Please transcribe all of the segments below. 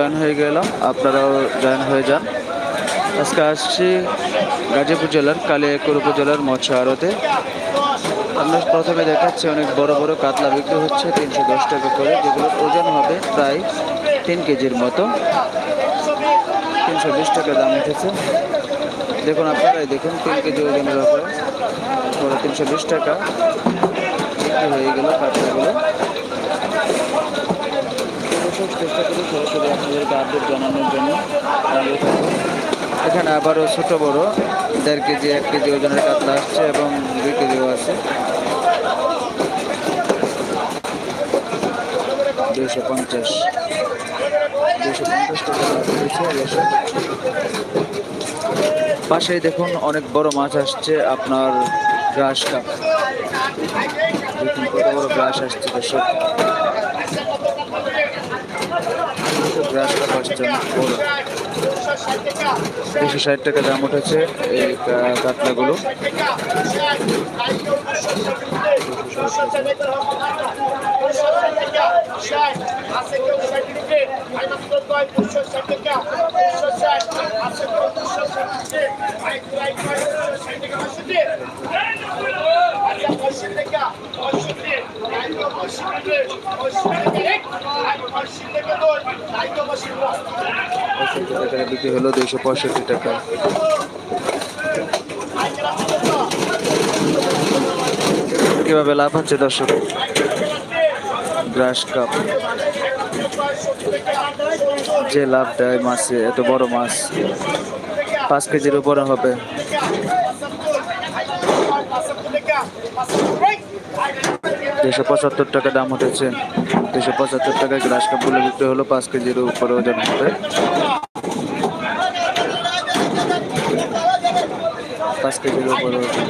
Join হয়ে গেলাম, আপনারাও জয়েন হয়ে যান। আজকে আসছি গাজীপুর জেলার কালিয়াকুর উপজেলার মৎস্য আড়তে। আমরা প্রথমে দেখাচ্ছি অনেক বড় বড় কাতলা বিক্রি হচ্ছে, তিনশো দশ টাকা করে, যেগুলোর ওজন হবে প্রায় তিন কেজির মতো। তিনশো বিশ টাকা দাম উঠেছে। দেখুন, আপনারাই দেখুন, তিন কেজি ওজনের উপরে পুরো তিনশো বিশ টাকা। হয়ে গেল কাতলাগুলো। দর্শক চেষ্টা করি সরাসরি আপনাদেরকে আপডেট জানানোর জন্য। এখানে আবারও ছোট বড়, দেড় কেজি, এক কেজি ওজনের কাতলা আসছে এবং দুই কেজিও আছে। দুইশো পঞ্চাশ। দুইশো পঞ্চাশ। পাশেই দেখুন অনেক বড় মাছ আসছে, আপনার গ্রাস কাপ। দেখুন কত বড় গ্রাস আসছে, দর্শক। অনেক বড় দুশো ষাট টাকা দাম উঠেছে এই কাতলাগুলো। পঁয়ষট্টি টাকা বিক্রি হলো দুইশো পঁয়ষট্টি টাকা। কীভাবে লাভ হচ্ছে দর্শক? Grass carp. যে লাভ দেয় মাছে এত বড় মাছ, পাঁচ কেজির উপরে হবে। দুশো পঁচাত্তর টাকা দাম উঠেছে। দুশো পঁচাত্তর টাকায় গ্রাস কাপগুলো বিক্রি হলো পাঁচ কেজির উপরে ওজন হবে। পাঁচ কেজির উপরে ওজন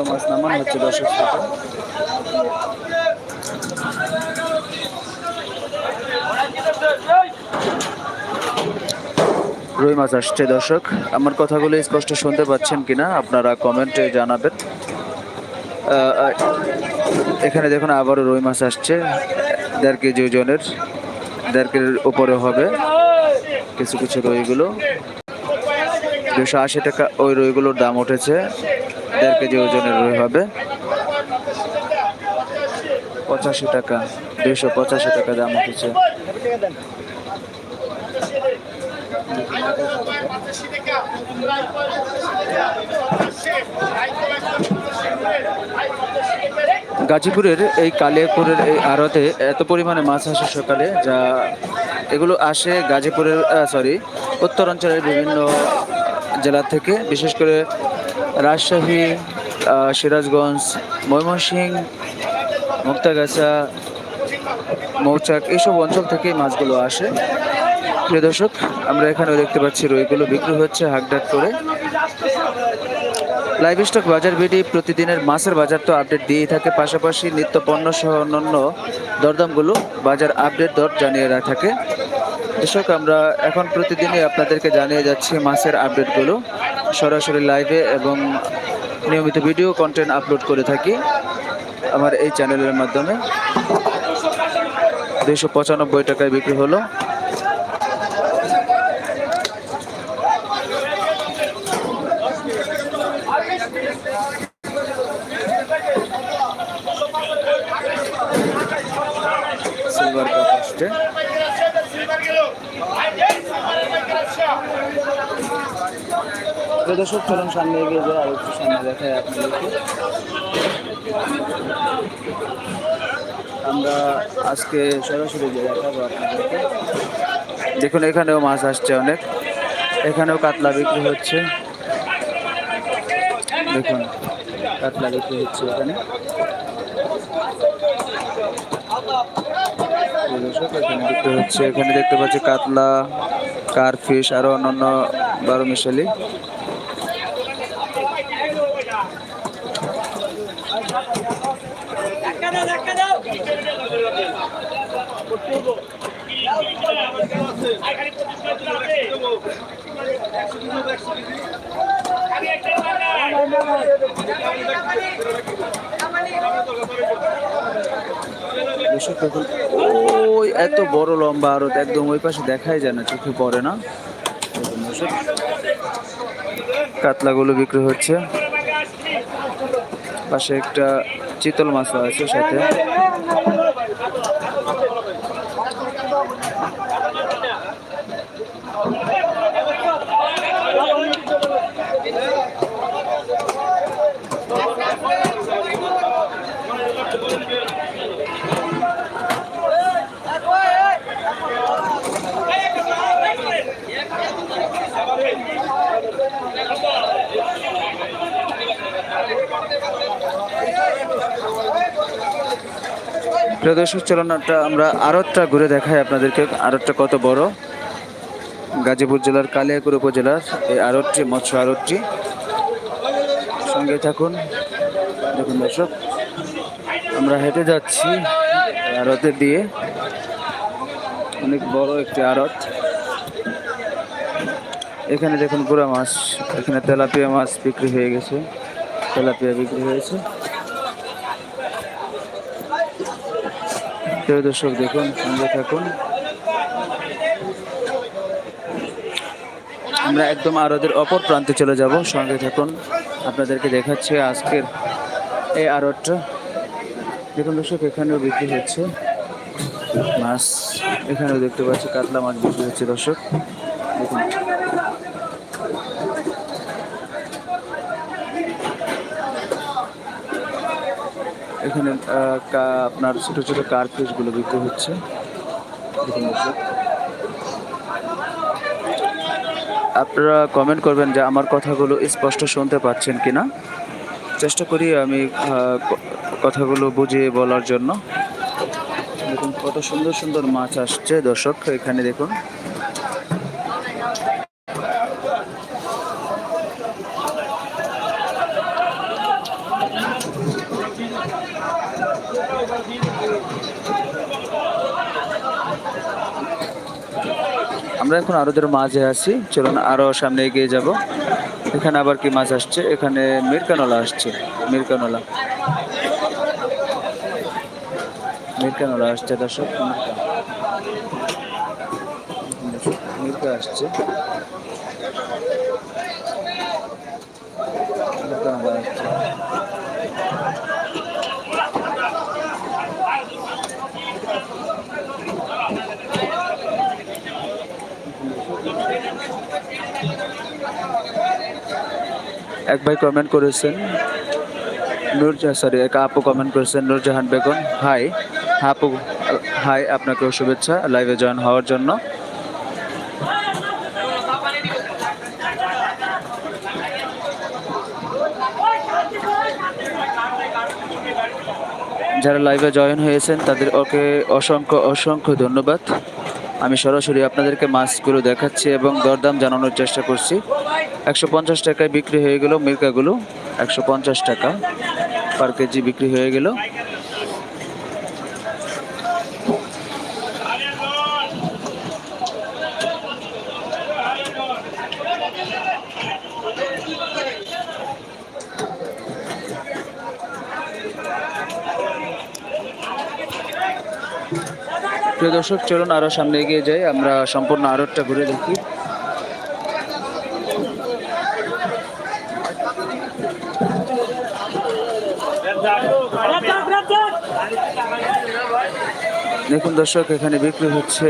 হবে দেখুন আরও মাছ নামান হচ্ছে দর্শক। রুই মাছ আসছে দর্শক। আমার কথাগুলো স্পষ্ট শুনতে পাচ্ছেন কিনা আপনারা কমেন্টে জানাবেন। এখানে দেখুন আবারও রুই মাছ আসছে। দেড় কেজি ওজনের, দেড় কেজির উপরে হবে কিছু কিছু রুইগুলো। দুশো আশি টাকা ওই রুইগুলোর দাম উঠেছে। দেড় কেজি ওজনের রুই হবে? পঁচাশি টাকা দুইশো পঁচাশি টাকা দাম উঠেছে। গাজীপুরের এই কালিয়াপুরের এই আড়তে এত পরিমাণে মাছ আসে সকালে যা এগুলো আসে গাজীপুরের সরি উত্তরাঞ্চলের বিভিন্ন জেলা থেকে বিশেষ করে রাজশাহী সিরাজগঞ্জ, ময়মনসিংহ, মুক্তাগাছা, মৌচাক, এইসব অঞ্চল থেকে মাছগুলো আসে। প্রিয় দর্শক, আমরা এখানেও দেখতে পাচ্ছি রইগুলো বিক্রি হচ্ছে হাকডাক করে। লাইভ স্টক বাজার বিডি প্রতিদিনের মাছের বাজার তো আপডেট দিয়েই থাকে, পাশাপাশি নিত্য পণ্য সহ অন্যান্য দরদামগুলো বাজার আপডেট দর জানিয়ে থাকে। দর্শক, আমরা এখন প্রতিদিনই আপনাদেরকে জানিয়ে যাচ্ছি মাছের আপডেটগুলো। সরাসরি লাইভে এবং নিয়মিত ভিডিও কন্টেন্ট আপলোড করে থাকি আমার এই চ্যানেলের মাধ্যমে। দুশো পঁচানব্বই টাকায় বিক্রি হলো সিলভার কাপ আসছে দর্শক, চলুন সামনে এগিয়ে যায় আর একটু সামনে দেখায় আপনাদেরকে। আমরা আজকে সরাসরি যে দেখাবো আপনাদেরকে। দেখুন, এখানেও মাছ আসছে অনেক। এখানেও কাতলা বিক্রি হচ্ছে। দেখুন, কাতলা বিক্রি হচ্ছে এখানে। এখানে বিক্রি হচ্ছে। এখানে দেখতে পাচ্ছি কাতলা, কারফিশ, আরও অন্যান্য বারো মিশালি। ওই এত বড় লম্বা আরও একদম ওই পাশে দেখাই যায় না, চোখে পড়ে না। কাতলাগুলো বিক্রি হচ্ছে। পাশে একটা চিতল মাছও আছে সাথে। প্রিয় দর্শক চলনাটা আমরা আরতটা ঘুরে দেখাই আপনাদেরকে আরতটা কত বড়। গাজীপুর জেলার কালিয়াকুর উপজেলার এই আরতটি মৎস্য আরতটি সঙ্গে থাকুন। দেখুন দর্শক, আমরা হেঁটে যাচ্ছি আড়তে দিয়ে। অনেক বড় একটি আড়ত এখানে দেখুন গুড়া মাছ, এখানে তেলাপিয়া মাছ বিক্রি হয়ে গেছে। তেলাপিয়া বিক্রি হয়েছে। প্রিয় দর্শক, দেখুন, সঙ্গে থাকুন। আমরা একদম আরদের অপর প্রান্তে চলে যাব। সঙ্গে থাকুন, আপনাদেরকে দেখাচ্ছে আজকের এই আড়তটা দেখুন দর্শক, এখানেও বিক্রি হচ্ছে। মাছ, এখানেও দেখতে পাচ্ছি, কাতলা মাছ বিক্রি হচ্ছে দর্শক দেখুন এখানে আহ, কা- আপনার ছোট ছোট কারগুলো বিক্রি হচ্ছে। আপনারা কমেন্ট করবেন যে আমার কথাগুলো স্পষ্ট শুনতে পাচ্ছেন কিনা। চেষ্টা করি আমি কথাগুলো বুঝিয়ে বলার জন্য। দেখুন, কত সুন্দর সুন্দর মাছ আসছে। দর্শক, এখানে দেখুন। আমরা এখন আরোদের মাঝে আছি। চলুন আরও সামনে এগিয়ে যাব। এখানে আবার কি মাছ আসছে? এখানে মিরকানলা আসছে। মিরকানলা। মিরকানলা আসছে, দর্শক। মিরকা। মিরকা আসছে মিরকানলা আসছে এক ভাই কমেন্ট করেছেন। নূর সরি এক আপু কমেন্ট করেছেন, নূরজাহান বেগম। হাই আপু হাই আপনাকে শুভেচ্ছা লাইভে জয়েন হওয়ার জন্য। যারা লাইভে জয়েন হয়েছেন, তাদের ওকে অসংখ্য অসংখ্য ধন্যবাদ। আমি সরাসরি আপনাদেরকে মাছগুলো দেখাচ্ছি এবং দরদাম জানানোর চেষ্টা করছি। একশো পঞ্চাশ টাকায় বিক্রি হয়ে গেল মির্কাগুলো। একশো পঞ্চাশ টাকা পার কেজি বিক্রি হয়ে গেল। প্রিয় দর্শক, চলুন আরও সামনে এগিয়ে যাই। আমরা সম্পূর্ণ আরতটা ঘুরে দেখি। দেখুন দর্শক, এখানে বিক্রি হচ্ছে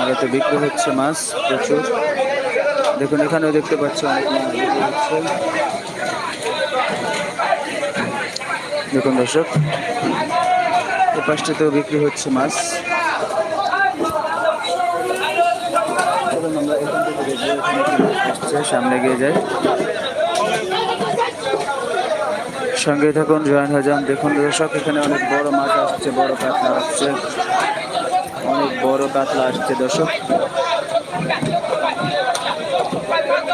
আড়তে বিক্রি হচ্ছে মাছ প্রচুর। দেখুন, এখানেও দেখতে পাচ্ছি অনেক মাছ দেখুন দর্শক এ পাশটাতেও বিক্রি হচ্ছে মাছ। সামনে গিয়ে যাই। সঙ্গে থাকুন, জয়েন হয়ে যান। দেখুন দর্শক, এখানে অনেক বড় মাছ আসছে, বড় কাতলা আসছে। অনেক বড় কাতলা আসছে দর্শক।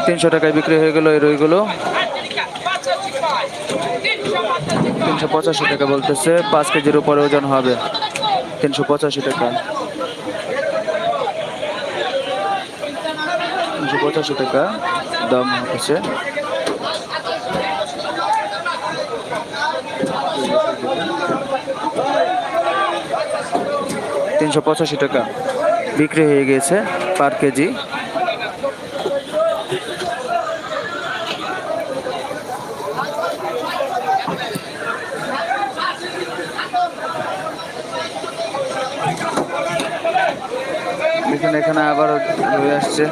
তিনশো টাকায় বিক্রি হয়ে গেল এই রইগুলো। তিনশো পঁচাশি টাকা বলতেছে, পাঁচ কেজির উপরে ওজন হবে। তিনশো পঁচাশি টাকা। তিনশো পঁচাশি টাকা দাম হচ্ছে। তিনশো পঁচাশি টাকা বিক্রি হয়ে গিয়েছে পার কেজি। দেখুন, এখানে আবার রয়ে আসছে।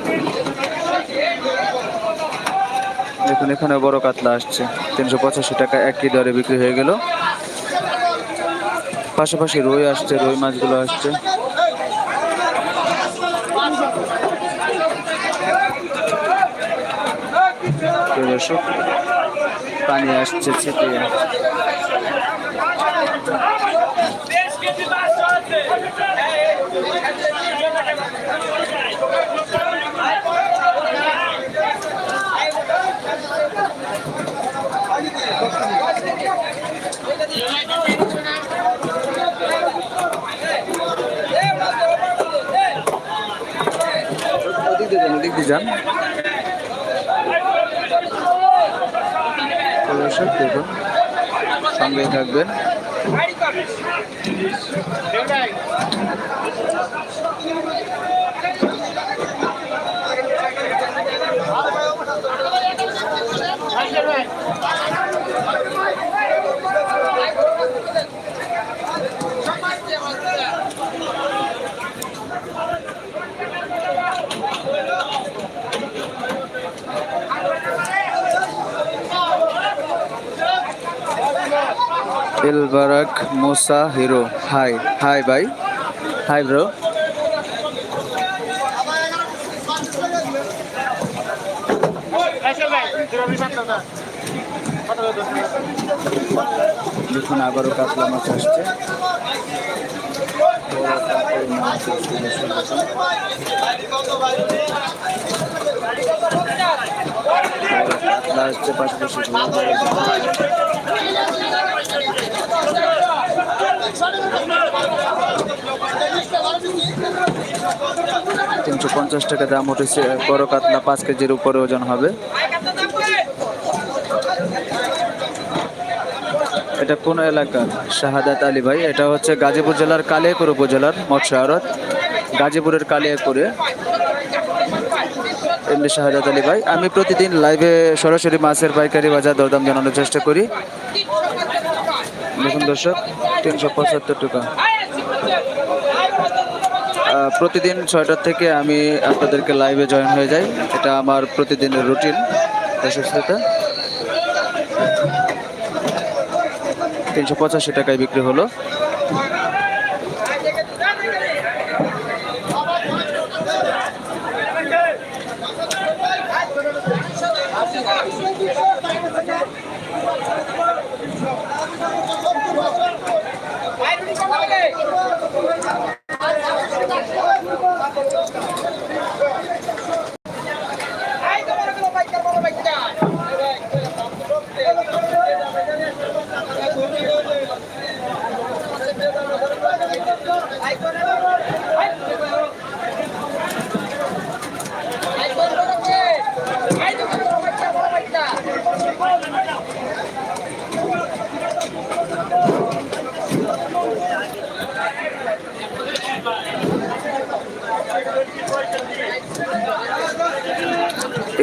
দেখুন, এখানে বড় কাতলা আসছে। তিনশো পঁচাশি টাকা একই দরে বিক্রি হয়ে গেল। পাশাপাশি রুই আসছে রুই মাছগুলো আসছে। পানি আসছে ছিটিয়ে দিয়ে যান? সঙ্গে দিয়ে যান প্রিয় দর্শক দেখুন। সঙ্গেই থাকবেন। ইলবারাক মুসা হিরো। হাই হাই ভাই। হাই ব্রো দেখুন আবারও কাতলা মাছ আসছে। কাতলা আসছে, পাশাপাশি। তিনশো পঞ্চাশ টাকা দাম উঠেছে। বড় কাতলা পাঁচ কেজির উপরে ওজন হবে। এটা কোন এলাকার? শাহাদাত আলী ভাই। এটা হচ্ছে গাজীপুর জেলার কালিয়াকুর উপজেলার মৎস্য আড়ত। গাজীপুরের কালিয়াকুরে। এমনি শাহাদাত আলী ভাই, আমি প্রতিদিন লাইভে সরাসরি মাছের পাইকারি বাজার দরদাম জানানোর চেষ্টা করি। দেখুন দর্শক, তিনশো পঁচাত্তর টাকা। প্রতিদিন ছয়টার থেকে আমি আপনাদেরকে লাইভে জয়েন হয়ে যাই। এটা আমার প্রতিদিনের রুটিন দর্শক শ্রোতা। তিনশো পঁচাশি টাকায় বিক্রি হলো।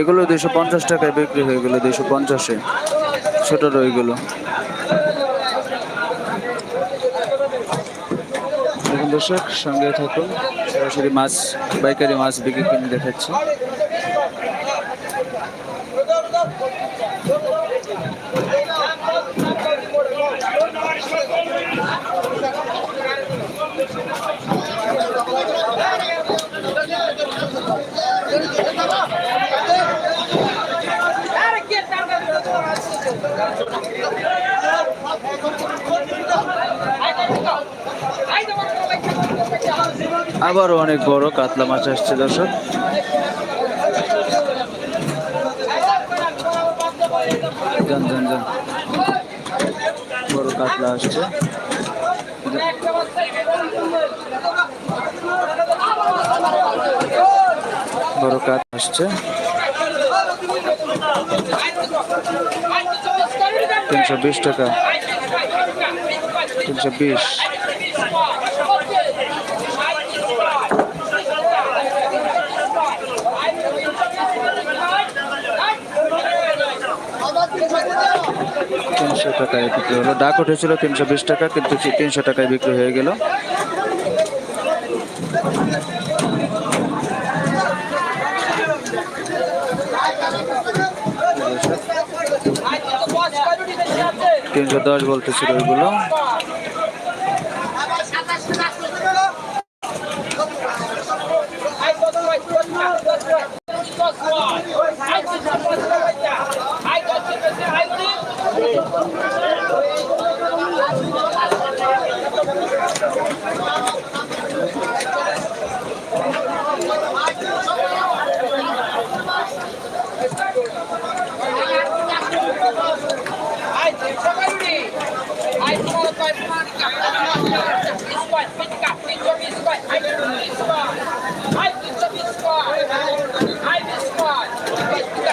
এগুলো দুইশো পঞ্চাশ টাকায় বিক্রি হয়ে গেলো দুইশো পঞ্চাশে। ছোট রইগুলো। দর্শক, সঙ্গে থাকুন। সরাসরি মাছ, পাইকারি মাছ বিক্রি কিনে দেখাচ্ছি। আবারও অনেক বড় কাতলা মাছ আসছে দর্শক। বড় কাতলা আসছে। বড় কাতলা আসছে। তিনশো বিশ টাকা। তিনশো বিশ। তিনশো টাকায় বিক্রি হলো। ডাক উঠেছিল তিনশো বিশ টাকা, কিন্তু তিনশো টাকায় বিক্রি হয়ে গেল। তিনশো দশ বলতেছিল ওইগুলো।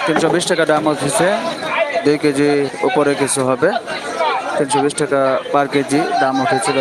তিনশো বিশ টাকা দাম হচ্ছে দুই কেজি উপরে কিছু হবে। তিনশো বিশ টাকা পার কেজি দাম উঠেছিল।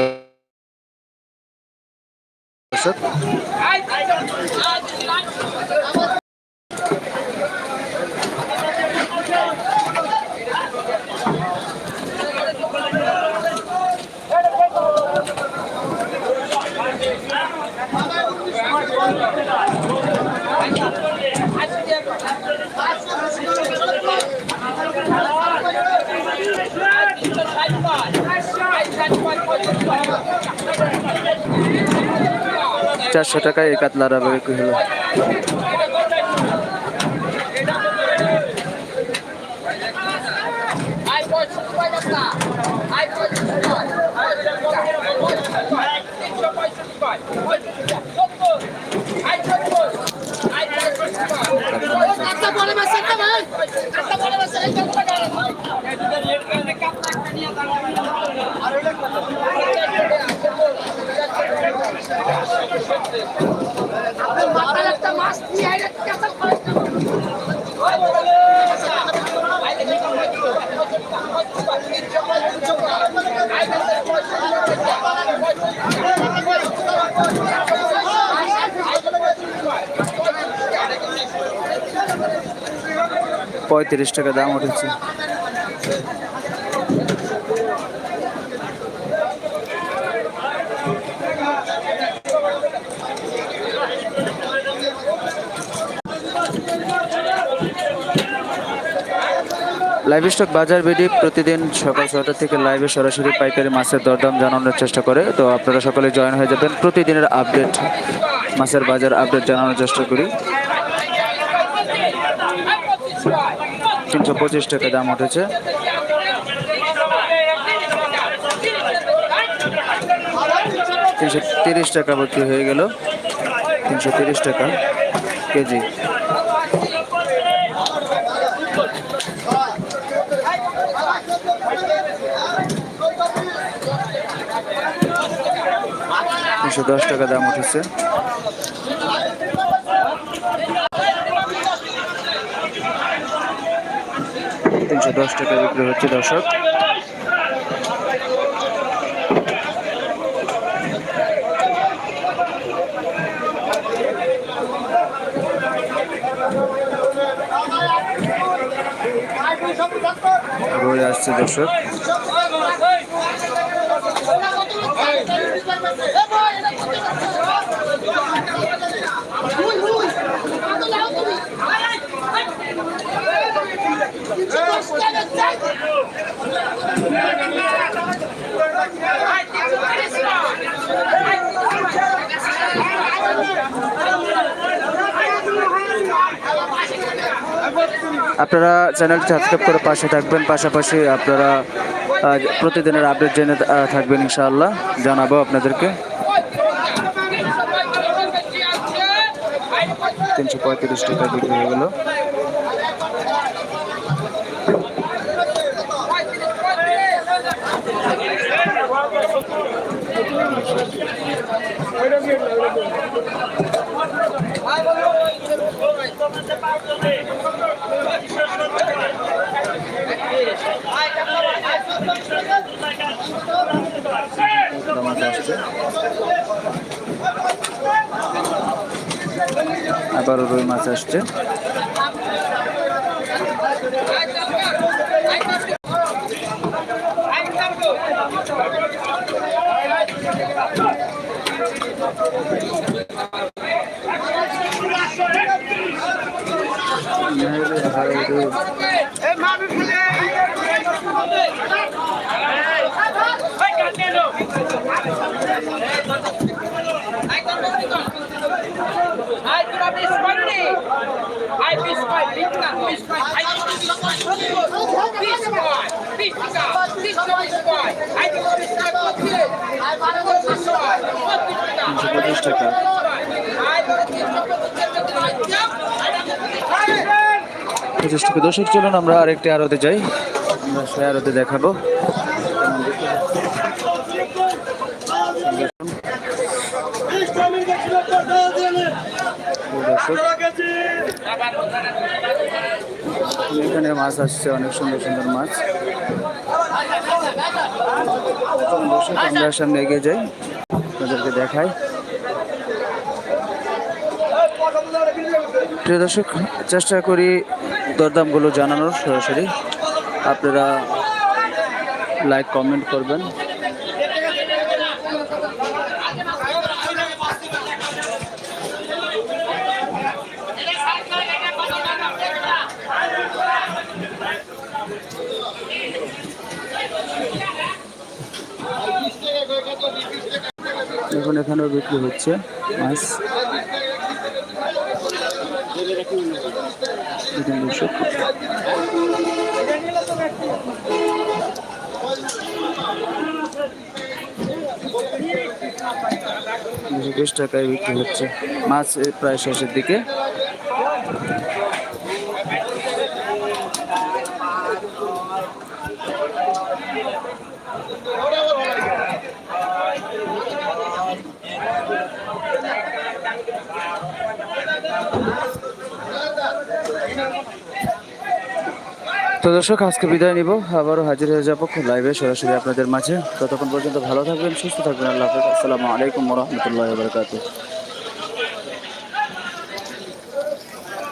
চারশো টাকায় এই কাতলার বিক্রি হলো। একটা বড় মাছ একটা ভাই একটা বড় মাছ একটা মাথায় একটা মাছ দিয়ে একটা পঁয়ত্রিশ টাকা দাম উঠেছে। লাইভ স্টক বাজার বিডি প্রতিদিন সকাল ছটা থেকে লাইভে সরাসরি পাইকারি মাছের দরদাম জানানোর চেষ্টা করে। তো আপনারা সকলে জয়েন হয়ে যাবেন। প্রতিদিনের আপডেট, মাছের বাজার আপডেট জানানোর চেষ্টা করি। তিনশো পঁচিশ টাকা দাম উঠেছে। তিনশো তিরিশ টাকা বিক্রি হয়ে গেল। তিনশো তিরিশ টাকা কেজি। তিনশো দশ টাকা দাম উঠেছে। তিনশো দশ টাকা বিক্রি হচ্ছে দর্শক। আসছে দর্শক। আপনারা চ্যানেলটি সাবস্ক্রাইব করে পাশে থাকবেন, পাশাপাশি আপনারা প্রতিদিনের আপডেট জেনে থাকবেন ইনশাআল্লাহ। জানাব আপনাদেরকে। তিনশো পঁয়ত্রিশ টাকা বিক্রি হয়ে গেল। আবারও রুই মাছ আসছে। Ay, tu la biscoit ni. Ay, biscoit, পঁচিশ টাকা। দর্শক চলুন আমরা আরেকটি আরতে যাই। আরতে দেখাবো। এখানে মাছ আসছে, অনেক সুন্দর সুন্দর মাছ। আমরা সামনে এগিয়ে যাই, আপনাদেরকে দেখাই। প্রিয় দর্শক, চেষ্টা করি দরদামগুলো জানানোর সরাসরি। আপনারা লাইক কমেন্ট করবেন। এখানেও বিক্রি হচ্ছে মাছ। বিশ টাকায় বিক্রি হচ্ছে। মাছ প্রায় শেষের দিকে। তো দর্শক, আজকে বিদায় নিব। আবারও হাজির হয়ে যাব খুব লাইভে সরাসরি আপনাদের মাঝে। ততক্ষণ পর্যন্ত ভালো থাকবেন, সুস্থ থাকবেন। আল্লাহ আসসালামু আলাইকুম রহমতুল্লাহ বারকাতুহ।